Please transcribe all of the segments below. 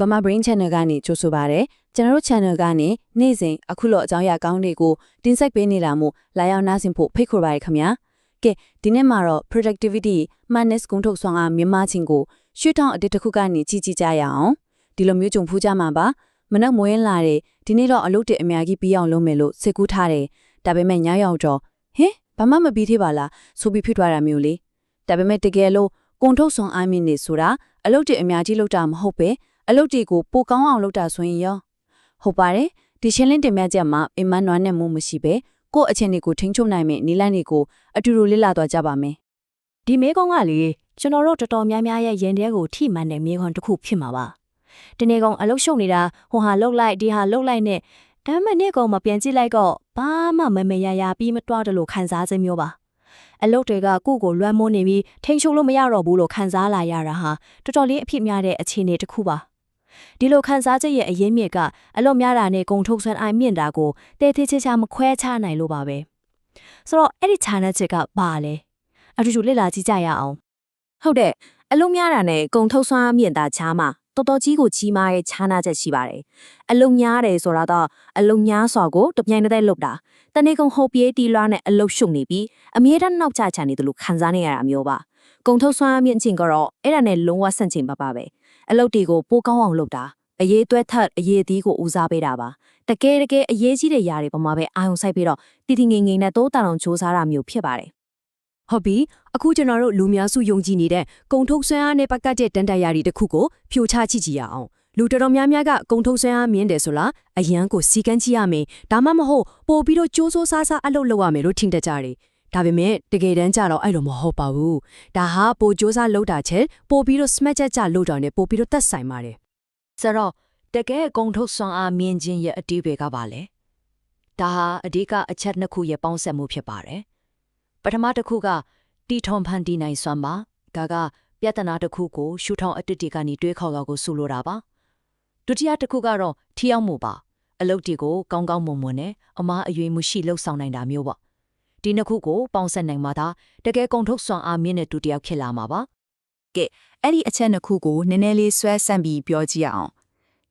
ဗမာ Brain Channel ကနေကြိုဆိုပါရစေ။ကျွန်တော်တို့ channel ကနေနေ့စဉ်အခုလိုအကြောင်းအရာကောင်းတွေကိုတင်ဆက်ပေးနေတာမို့လာရောက်နားဆင်ဖို့ဖိတ်ခေါ်ပါရခင်ဗျာ။ကဲဒီနေ့မှာတော့ productivity madness ကုန်းထုတ်ဆောင်အားမြန်မာချင်းကိုရွှေတောင်အတစ်တစ်ခုကနေကြည့်ကြည့်ကြရအောင်။ဒီလိုမျိုးကြုံဖူးကြမှာပါ။မနက်မွေးလာတဲ့ဒီနေ့တော့အလုပ်တွေအများကြီးပြီးအောင်လုပ်မယ်လို့စိတ်ကူးထားတယ်။ဒါပေမဲ့ညရောက်တော့ဟင်ဘာမှမပြီးသေးပါလားဆိုပြီးဖြစ်သွားတာမျိုးလေ။ဒါပေမဲ့တကယ်လို့ကုန်းထုတ်ဆောင်အားမြင့်နေဆိုတာအလုပ်တွေအများကြီးလုပ်တာမဟုတ်ပဲ။ အလုပ်တွေကိုပိုကောင်းအောင်လုပ်တာဆိုရင်ရောဟုတ်ပါတယ်ဒီရှင်းလင်းတင်ပြချက်မှာအင်မန်နွမ်းနဲ့မှုမရှိပဲကိုယ့်အချင်းတွေကိုထိန်းချုပ်နိုင်မယ့်နီလန်းတွေကိုအတူတူလေ့လာသွားကြပါမယ်ဒီမေကွန်ကလေကျွန်တော်တို့တော်တော်များများရဲ့ရင်ထဲကိုထိမှန်တဲ့မေကွန်တစ်ခုဖြစ်မှာပါဒီနေ့ကောင်အလုတ်ရှုပ်နေတာဟိုဟာလှုပ်လိုက်ဒီဟာလှုပ်လိုက်နဲ့ဒါမှမဟုတ်နေ့ကောင်မပြန်ကြည့်လိုက်တော့ဘာမှမမေရရပြီးမတွားတယ်လို့ခံစားခြင်းမျိုးပါအလုတ်တွေကကိုယ့်ကိုလွှမ်းမိုးနေပြီးထိန်ချုပ်လို့မရတော့ဘူးလို့ခံစားလာရတာဟာတော်တော်လေးအဖြစ်များတဲ့အခြေအနေတစ်ခုပါ ဒီလိုခံစားချက်ရဲ့အရင်းမြစ်ကအလွတ်များတာနဲ့ဂုံထုတ်ဆွမ်းအိုင်မြင့်တာကိုတဲသေးချာချာမခွဲခြားနိုင်လို့ပါပဲဆိုတော့အဲ့ဒီခြားတဲ့ချက်ကဘာလဲအတူတူလေ့လာကြည့်ကြရအောင်ဟုတ်တယ်အလုံးများတာနဲ့ကုံထုတ်ဆွမ်းမြင့်တာချားမှာတော်တော်ကြီးကိုကြီးမားရဲ့ခြားနာချက်ရှိပါတယ်အလုံးများတယ်ဆိုတာတော့အလုံးများစွာကိုတပြိုင်တည်းလုပ်တာတနေ့ကုန်ဟိုပြေးတီလွားနဲ့အလုံးရှုံနေပြီးအမြဲတမ်းနောက်ကျချန်နေတယ်လို့ခံစားနေရတာမျိုးပါကုံထုတ်ဆွမ်းမြင့်ခြင်းကတော့အဲ့ဒါနဲ့လုံးဝဆန့်ကျင်ပါပါပဲ အလုပ်တွေကိုပိုကောင်းအောင်လုပ်တာအရေးသွဲထက်အရေးသီးကိုဦးစားပေးတာပါတကယ်တကယ်အရေးကြီးတဲ့ຢာတွေပေါ်မှာပဲအာရုံစိုက်ပြီးတော့တည်တည်ငြိမ်ငြိမ်နဲ့တိုးတာအောင်စူးစမ်းတာမျိုးဖြစ်ပါတယ်ဟုတ်ပြီအခုကျွန်တော်တို့လူများစုယုံကြည်နေတဲ့ကုံထုတ်ဆွမ်းအားနဲ့ပတ်သက်တဲ့တန်တရာတွေတစ်ခုကိုဖြိုချကြည့်ကြည့်ရအောင်လူတော်တော်များများကကုံထုတ်ဆွမ်းအားမြင်တယ်ဆိုလားအရန်ကိုစီကန်းကြည့်ရမယ်ဒါမှမဟုတ်ပို့ပြီးတော့ကြိုးစိုးစားစားအလုပ်လုပ်ရမယ်လို့ထင်တတ်ကြတယ် ဒါပေမဲ့တကယ်တမ်းကျတော့အဲ့လိုမဟုတ်ပါဘူးဒါဟာပိုကြိုးစားလုပ်တာချက်ပို့ပြီးတော့ smash ချက်ကြလုပ်တာနဲ့ပို့ပြီးတော့သက်ဆိုင်ပါတယ်ဆိုတော့တကယ်ကုံထုတ်ဆွမ်းအားမြင်ခြင်းရဲ့အတိပယ်ကပါလေဒါဟာအဓိကအချက်နှစ်ခုရဲ့ပေါင်းစပ်မှုဖြစ်ပါတယ်ပထမတစ်ခုကတီထုံဖန်တီနိုင်စွမ်းပါဒါကပြဿနာတစ်ခုကိုရှုထောင်အတ္တတီကနေတွေးခေါ်တော့ကိုဆိုလိုတာပါဒုတိယတစ်ခုကတော့ထီအောင်မှုပါအလုပ်တီကိုကောင်းကောင်းမွန်မွန်နဲ့အမားအယွေမှုရှိလှုပ်ဆောင်နိုင်တာမျိုးပေါ့ ဒီနှစ်ခုကိုပေါင်းစပ်နိုင်မှသာတကယ်ကုံထုတ်စွမ်းအားမြင့်တဲ့သူတစ်ယောက်ဖြစ်လာမှာပါအဲ့ဒီအချက်နှစ်ခုကိုနည်းနည်းလေးဆွဲဆန့်ပြီးပြောကြည့်ရအောင်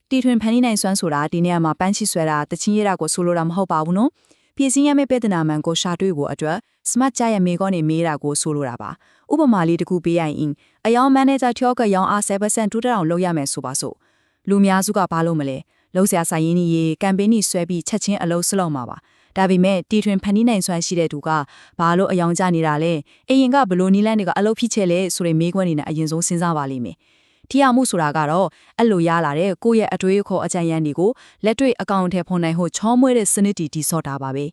တီထွင်ဖန်တီးနိုင်စွမ်းဆိုတာဒီနေရာမှာပန်းချီဆွဲတာတချင်းရတာကိုဆိုလိုတာမဟုတ်ပါဘူးနော်ပြည်စည်းရမယ့်ပေဒနာမှန်ကိုရှာတွေ့ဖို့အတွက် smart ကြရဲ့မေကောနေမေးတာကိုဆိုလိုတာပါဥပမာလေးတစ်ခုပေးရရင်အယောင်မန်နေဂျာထောက်ကရောင်းအား7%တူတက်အောင်လုပ်ရမယ်ဆိုပါစို့လူများစုကဘာလို့မလဲလုံးဆရာဆိုင်ရင်းကြီးရေကမ်ပိန်းကြီးဆွဲပြီးချက်ချင်းအလုပ်ဆလောက်မှာပါ ဒါပေမဲ့တီထွင်ဖန်တီးနိုင်စွမ်းရှိတဲ့သူကဘာလို့အယောင်ကျနေတာလဲအရင်ကဘလို့နီလန်းတွေကအလုပ်ဖြစ်ချဲလဲဆိုတဲ့မေးခွန်းတွေနဲ့အရင်ဆုံးစဉ်းစားပါလိမ့်မယ်ထီရမှုဆိုတာကတော့အဲ့လိုရလာတဲ့ကိုယ့်ရဲ့အတွေးအခေါ်အကြံဉာဏ်တွေကိုလက်တွေ့အကောင့်ထဲဖွန်နိုင်ဖို့ချောမွေးတဲ့စနစ်တီတည်ဆော့တာပါပဲ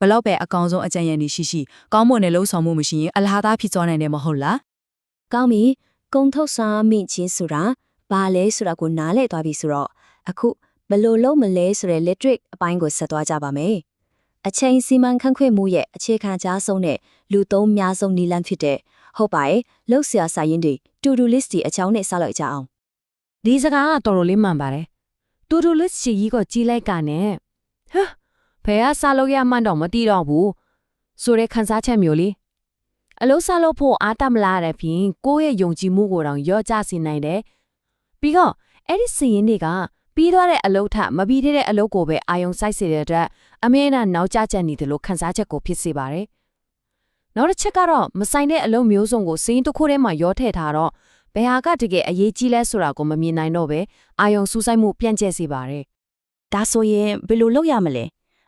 ဘလောက်ပဲအကောင်ဆုံးအကြံဉာဏ်တွေရှိရှိကောင်းမွန်တဲ့လှုပ်ဆောင်မှုမရှိရင်အလားသားဖြစ်သွားနိုင်တယ်မဟုတ်လားကောင်းပြီဂုံထုတ်ဆွမ်းမြင့်ခြင်းဆိုတာဘာလဲဆိုတာကိုနားလည်သွားပြီဆိုတော့အခုဘယ်လိုလုပ်မလဲဆိုတဲ့ literate အပိုင်းကိုဆက်သွားကြပါမယ် အချိန်စီမံခန့်ခွဲမှုရဲ့အခြေခံကြားဆုံးတဲ့လူသုံးများဆုံးနည်းလမ်းဖြစ်တဲ့ဟုတ်ပါရဲ့လှုပ်ရှားစာရင်းတွေ to do list တွေအကြောင်းနဲ့စလိုက်ကြအောင်ဒီစကားကတော်တော်လေးမှန်ပါတယ်တူတူလစ်ချီကြီးကိုကြီးလိုက်ကနေဟမ်ဖဲကစားလို့ရမှန်းတော့မသိတော့ဘူးဆိုတဲ့ခန်းစားချက်မျိုးလေးအလို့စားလို့ဖို့အားတမလာတဲ့ဖြင့်ကိုယ့်ရဲ့ယုံကြည်မှုကိုတောင်ရော့ကျစေနိုင်တယ်ပြီးတော့အဲ့ဒီစီရင်တွေက ပြီးသွားတဲ့အလုပ်ထမပြီးသေးတဲ့အလုပ်ကိုပဲအာယုံစိုက်စေတဲ့အတွက်အမြဲတမ်းနောက်ကျကျနေတယ်လို့ခန်းစားချက်ကိုဖြစ်စေပါတယ်နောက်တစ်ချက်ကတော့မဆိုင်တဲ့အလုပ်မျိုးစုံကိုစီးရင်တစ်ခုထဲမှာရောထည့်ထားတော့ဘယ်ဟာကတကယ်အရေးကြီးလဲဆိုတာကိုမမြင်နိုင်တော့ပဲအာယုံစူးစိုက်မှုပြန့်ကျက်စေပါတယ်ဒါဆိုရင်ဘယ်လိုလုပ်ရမလဲ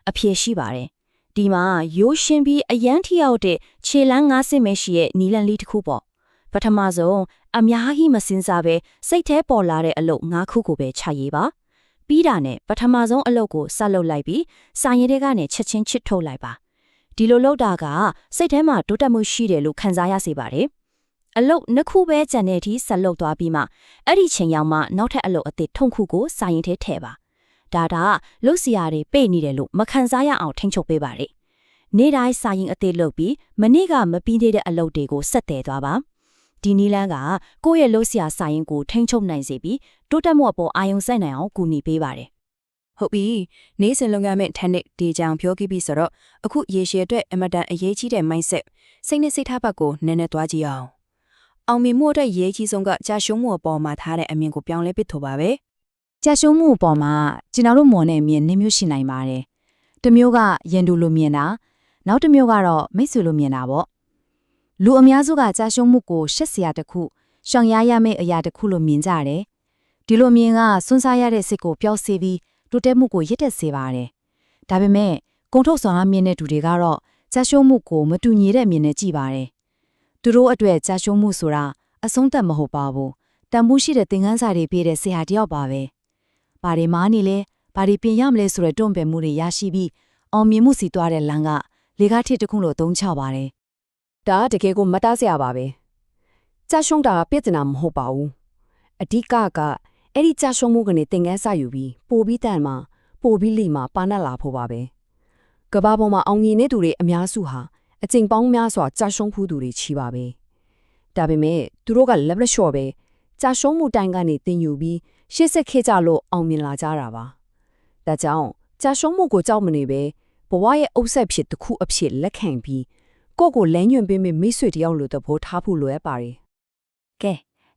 အဖြေရှိပါတယ်ဒီမှာရိုးရှင်းပြီးအရန်ထိရောက်တဲ့ခြေလန်း၅စစ်မဲရှိရဲ့နီလန်လေးတစ်ခုပေါ့ပထမဆုံး အများကြီးမစင်စားပဲစိတ်แท้ပေါ်လာတဲ့အလုပ်၅ခုကိုပဲခြာရေးပါပြီးတာနဲ့ပထမဆုံးအလုပ်ကိုဆက်လုပ်လိုက်ပြီးစာရင်တွေကနေချက်ချင်းချစ်ထုတ်လိုက်ပါဒီလိုလုပ်တာကစိတ်ထဲမှာတိုးတက်မှုရှိတယ်လို့ခံစားရစေပါတယ်အလုပ်နှစ်ခုပဲကြံတဲ့အထိဆက်လုပ်သွားပြီးမှအဲ့ဒီချိန်ရောက်မှနောက်ထပ်အလုပ်အသစ်ထုံခုကိုစာရင်ထဲထည့်ပါဒါဒါလုတ်စရာတွေပိတ်နေတယ်လို့မခံစားရအောင်ထိန်းချုပ်ပေးပါရယ်နေ့တိုင်းစာရင်အသစ်လုပ်ပြီးမနေ့ကမပြီးသေးတဲ့အလုပ်တွေကိုဆက်တယ်သွားပါ ဒီနီလန်းကကိုယ့်ရဲ့လုတ်စရာစာရင်ကိုထိန်းချုပ်နိုင်စေပြီးတိုးတက်မှုအပေါ်အာရုံစိုက်နိုင်အောင်ကူညီပေးပါတယ်ဟုတ်ပြီနေ့စဉ်လုပ်ငန်းမဲ့ technique ဒီကြောင်ပြောခဲ့ပြီဆိုတော့အခုရေရှည်အတွက်အမတန်အရေးကြီးတဲ့ mindset စိတ်နဲ့စိတ်ထားဘက်ကိုနည်းနည်းသွားကြည့်အောင်အောင်မြင်မှုအတွက်ရေးကြီးဆုံးကကြာရှုံးမှုအပေါ်မှာထားတဲ့အမြင်ကိုပြောင်းလဲပစ်ထိုပါပဲကြာရှုံးမှုအပေါ်မှာကျွန်တော်တို့မော်နဲ့အမြင်နှမျိုးရှိနိုင်ပါတယ်။တစ်မျိုးကရန်သူလိုမြင်တာနောက်တစ်မျိုးကတော့မိတ်ဆွေလိုမြင်တာပေါ့။ လူအများစုကကြာရှုံးမှုကိုရှက်စရာတစ်ခုရှောင်ရရမယ့်အရာတစ်ခုလိုမြင်ကြတယ်။ဒီလိုမြင်ကစွန့်စားရတဲ့စိတ်ကိုပျောက်စေပြီးတိုးတက်မှုကိုရစ်တက်စေပါတယ်။ဒါပေမဲ့ကုံထုတ်ဆောင်အမြင်တဲ့သူတွေကတော့ကြာရှုံးမှုကိုမတူညီတဲ့မြင်နဲ့ကြည့်ပါတယ်။သူတို့အတွက်ကြာရှုံးမှုဆိုတာအဆုံးသတ်မဟုတ်ပါဘူး။တန်ဖိုးရှိတဲ့သင်ခန်းစာတွေပြည့်တဲ့ဆရာတယောက်ပါပဲ။ဘာတွေမားနေလဲဘာတွေပြင်ရမလဲဆိုတဲ့တွန့်ပယ်မှုတွေရရှိပြီးအောင်မြင်မှုစီသွားတဲ့လမ်းကလေကားထစ်တစ်ခုလိုသုံးချပါတယ် ဒါကတကယ်ကိုမတားစရာပါပဲကြာရှုံးတာပြဿနာမဟုတ်ပါဘူးအဓိကကအဲ့ဒီကြာရှုံးမှုကနေသင်ခန်းစာယူပြီးပို့ပြီးတန်မှာပို့ပြီးလီမှာပါနတ်လာဖို့ပါပဲကဘာပေါ်မှာအောင်မြင်တဲ့သူတွေအများစုဟာအကျင့်ပေါင်းများစွာကြာရှုံးဖူးသူတွေချီပါပဲဒါပေမဲ့သူတို့ကလက်ရလျှော့ပဲကြာရှုံးမှုတိုင်းကနေသင်ယူပြီးရှေ့ဆက်ခဲ့ကြလို့အောင်မြင်လာကြတာပါဒါကြောင့်ကြာရှုံးမှုကိုကြောက်မနေပဲဘဝရဲ့အုပ်ဆက်ဖြစ်တစ်ခုအဖြစ်လက်ခံပြီး ကိုယ့်ကိုလမ်းညွှန်ပေးမိမိတ်ဆွေတယောက်လိုသဘောထားဖို့လိုအပ်ပါတယ်ကဲ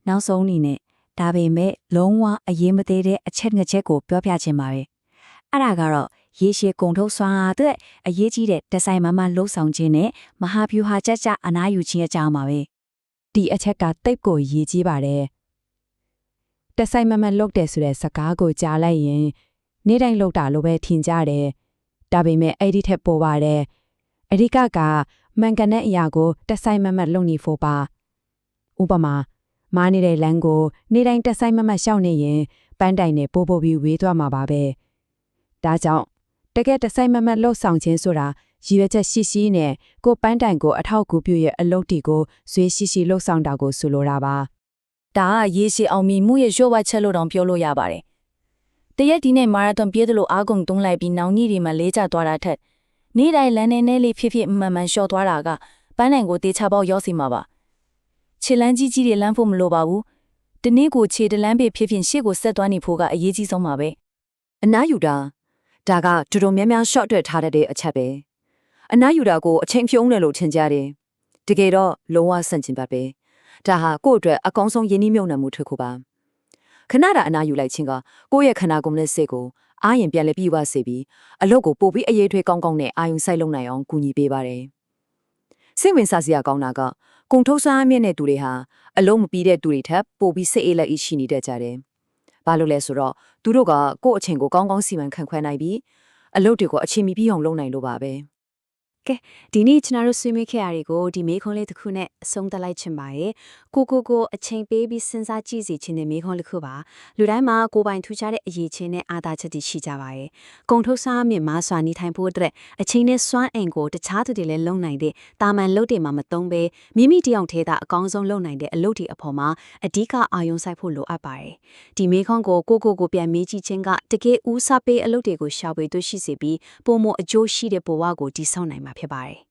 နောက်ဆုံးအနေနဲ့ဒါပေမဲ့လုံးဝအရေးမသေးတဲ့အချက်ငချက်ကိုပြောပြချင်ပါပဲအဲ့ဒါကတော့ရေရှည်ကုံထုတ်စွမ်းအားတဲ့အရေးကြီးတဲ့ဒီဇိုင်မမလှုပ်ဆောင်ခြင်းနဲ့မဟာဗျူဟာကြကြအနားယူခြင်းအကြောင်းပါပဲဒီအချက်ကတိတ်ကိုရည်ကြီးပါတယ်တက်ဆိုင်မမလုတ်တယ်ဆိုတဲ့စကားကိုကြားလိုက်ရင် နေ့တိုင်းလုတ်တာလိုပဲထင်ကြတယ်ဒါပေမဲ့အဲ့ဒီထက်ပိုပါတယ်အဓိကက မန်ကန်တဲ့အရာကိုတက်ဆိုင်မမလုံနေဖို့ပါဥပမာမားနေတဲ့လမ်းကိုနေ့တိုင်းတက်ဆိုင်မမရှောက်နေရင်ပန်းတိုင်နဲ့ပို့ပို့ပြီးဝေးသွားမှာပါပဲဒါကြောင့်တကယ်တက်ဆိုင်မမလှုပ်ဆောင်ခြင်းဆိုတာရည်ရွယ်ချက်ရှိရှိနဲ့ကိုပန်းတိုင်ကိုအထောက်အကူပြုရဲ့အလုပ်တီကိုဇွေးရှိရှိလှုပ်ဆောင်တာကိုဆိုလိုတာပါဒါကရေရှည်အောင်မြင်မှုရဲ့ရွှေ့ဝါချက်လို့တောင်ပြောလို့ရပါတယ်တရက်ဒီနေ့မာရသွန်ပြေးသလိုအားကုန်တုံးလိုက်ပြီးနောင်ကြီးတွေမှာလေးကျသွားတာထက် နေ့တိုင်းလမ်းနဲ့နဲလေးဖြစ်ဖြစ်မှန်မှန်လျှော့သွားတာကပန်းနိုင်ကိုတေချပေါက်ရောက်စီမှာပါခြေလန်းကြီးကြီးတွေလမ်းဖို့မလိုပါဘူးဒီနေ့ကိုခြေတလန်းပေဖြစ်ဖြစ်ရှေ့ကိုဆက်သွားနေဖို့ကအရေးကြီးဆုံးပါပဲအနားယူတာဒါကတော်တော်များများ short အတွက်ထားတတ်တဲ့အချက်ပဲအနားယူတာကိုအချိန်ဖြုံးတယ်လို့ထင်ကြတယ်တကယ်တော့လုံးဝဆန့်ကျင်ဘက်ပဲဒါဟာကိုယ့်အတွက်အကောင်းဆုံးယဉ်နှီးမြုံနှံမှုတစ်ခုပါခဏတာအနားယူလိုက်ခြင်းကကိုယ့်ရဲ့ခန္ဓာကိုယ်နဲ့စိတ်ကို အားရင်ပြန်လဲပြီးွားစေပြီးအလုပ်ကိုပို့ပြီးအရေးထွေးကောင်းကောင်းနဲ့အာယုံစိုက်လုပ်နိုင်အောင်ကူညီပေးပါတယ်စိတ်ဝင်စားစရာကောင်းတာကကုံထုတ်စားအမြင့်တဲ့သူတွေဟာအလုံးမပြီးတဲ့သူတွေထက်ပိုပြီးစိတ်အေးလက်အေးရှိနေတတ်ကြတယ်ဘာလို့လဲဆိုတော့သူတို့ကကိုယ့်အချိန်ကိုကောင်းကောင်းစီမံခန့်ခွဲနိုင်ပြီးအလုပ်တွေကိုအချိန်မီပြီးအောင်လုပ်နိုင်လို့ပါပဲ ဒီနေ့ကျွန်တော်တို့ဆွေးနွေးခဲ့ရတွေကိုဒီမေးခွန်းလေးတစ်ခုနဲ့အဆုံးသတ်လိုက်ချင်ပါတယ်ကိုကိုကိုအချိန်ပေးပြီးစဉ်းစားကြည့်စီခြင်းတဲ့မေးခွန်းတစ်ခုပါလူတိုင်းမှာကိုယ်ပိုင်ထူးခြားတဲ့အရေးချင်းနဲ့အာသာချက်တွေရှိကြပါတယ်ကုံထုတ်စားမြင့်မားစွာနေထိုင်ဖို့အတွက်အချိန်နဲ့စွမ်းအင်ကိုတခြားသူတွေလည်းလုံနိုင်တဲ့တာမန်လုပ်တွေမှာမသုံးဘဲမိမိတယောက်တည်းသာအကောင်းဆုံးလုပ်နိုင်တဲ့အလုပ်တွေအပေါ်မှာအဓိကအာရုံစိုက်ဖို့လိုအပ်ပါတယ်ဒီမေးခွန်းကိုကိုကိုကိုပြန်မေးကြည့်ခြင်းကတကယ်ဦးစားပေးအလုပ်တွေကိုရှာဖွေတွေ့ရှိစေပြီးပုံမအကျိုးရှိတဲ့ဘဝကိုတည်ဆောက်နိုင်မှာဖြစ်ပါတယ်